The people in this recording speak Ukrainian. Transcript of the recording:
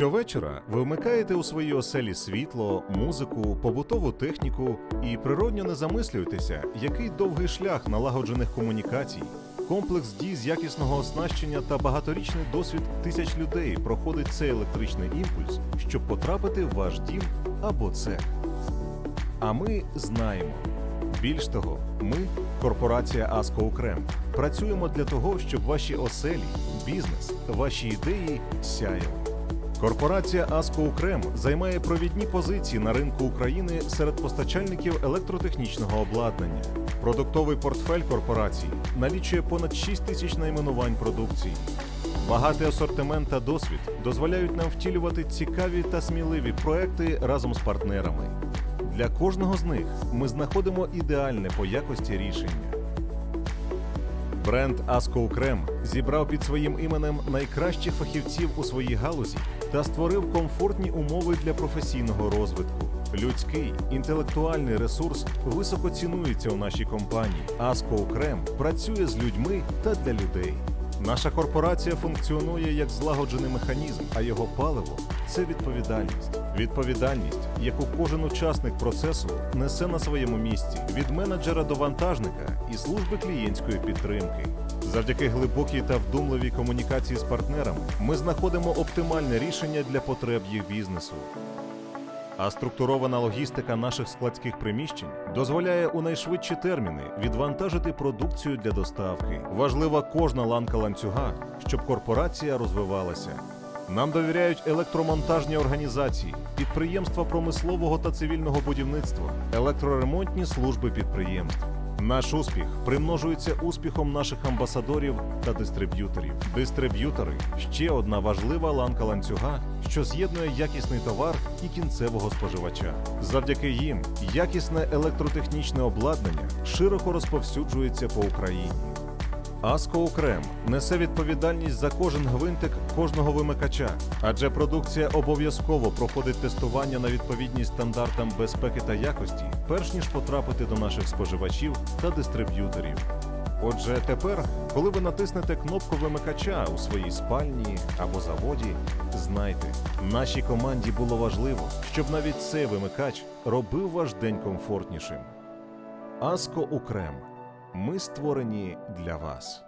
Щовечора ви вмикаєте у своїй оселі світло, музику, побутову техніку і природньо не замислюєтеся, який довгий шлях налагоджених комунікацій, комплекс дій з якісного оснащення та багаторічний досвід тисяч людей проходить цей електричний імпульс, щоб потрапити в ваш дім або цех. А ми знаємо. Більш того, ми, корпорація Аско Укрем, працюємо для того, щоб ваші оселі, бізнес, ваші ідеї сяяли. Корпорація Аско Укрем займає провідні позиції на ринку України серед постачальників електротехнічного обладнання. Продуктовий портфель корпорації налічує понад 6 тисяч найменувань продукції. Багатий асортимент та досвід дозволяють нам втілювати цікаві та сміливі проекти разом з партнерами. Для кожного з них ми знаходимо ідеальне по якості рішення. Бренд Аско Укрем зібрав під своїм іменем найкращих фахівців у своїй галузі та створив комфортні умови для професійного розвитку. Людський інтелектуальний ресурс високо цінується у нашій компанії. Аско Укрем працює з людьми та для людей. Наша корпорація функціонує як злагоджений механізм, а його паливо це відповідальність. Відповідальність, яку кожен учасник процесу несе на своєму місці від менеджера до вантажника і служби клієнтської підтримки. Завдяки глибокій та вдумливій комунікації з партнерами ми знаходимо оптимальне рішення для потреб їх бізнесу. А структурована логістика наших складських приміщень дозволяє у найшвидші терміни відвантажити продукцію для доставки. Важлива кожна ланка ланцюга, щоб корпорація розвивалася. Нам довіряють електромонтажні організації, підприємства промислового та цивільного будівництва, електроремонтні служби підприємств. Наш успіх примножується успіхом наших амбасадорів та дистриб'юторів. Дистриб'ютори ще одна важлива ланка ланцюга, що з'єднує якісний товар і кінцевого споживача. Завдяки їм якісне електротехнічне обладнання широко розповсюджується по Україні. Аско Укрем несе відповідальність за кожен гвинтик кожного вимикача, адже продукція обов'язково проходить тестування на відповідність стандартам безпеки та якості, перш ніж потрапити до наших споживачів та дистриб'юторів. Отже, тепер, коли ви натиснете кнопку вимикача у своїй спальні або заводі, знайте, нашій команді було важливо, щоб навіть цей вимикач робив ваш день комфортнішим. Аско Укрем. Ми створені для вас.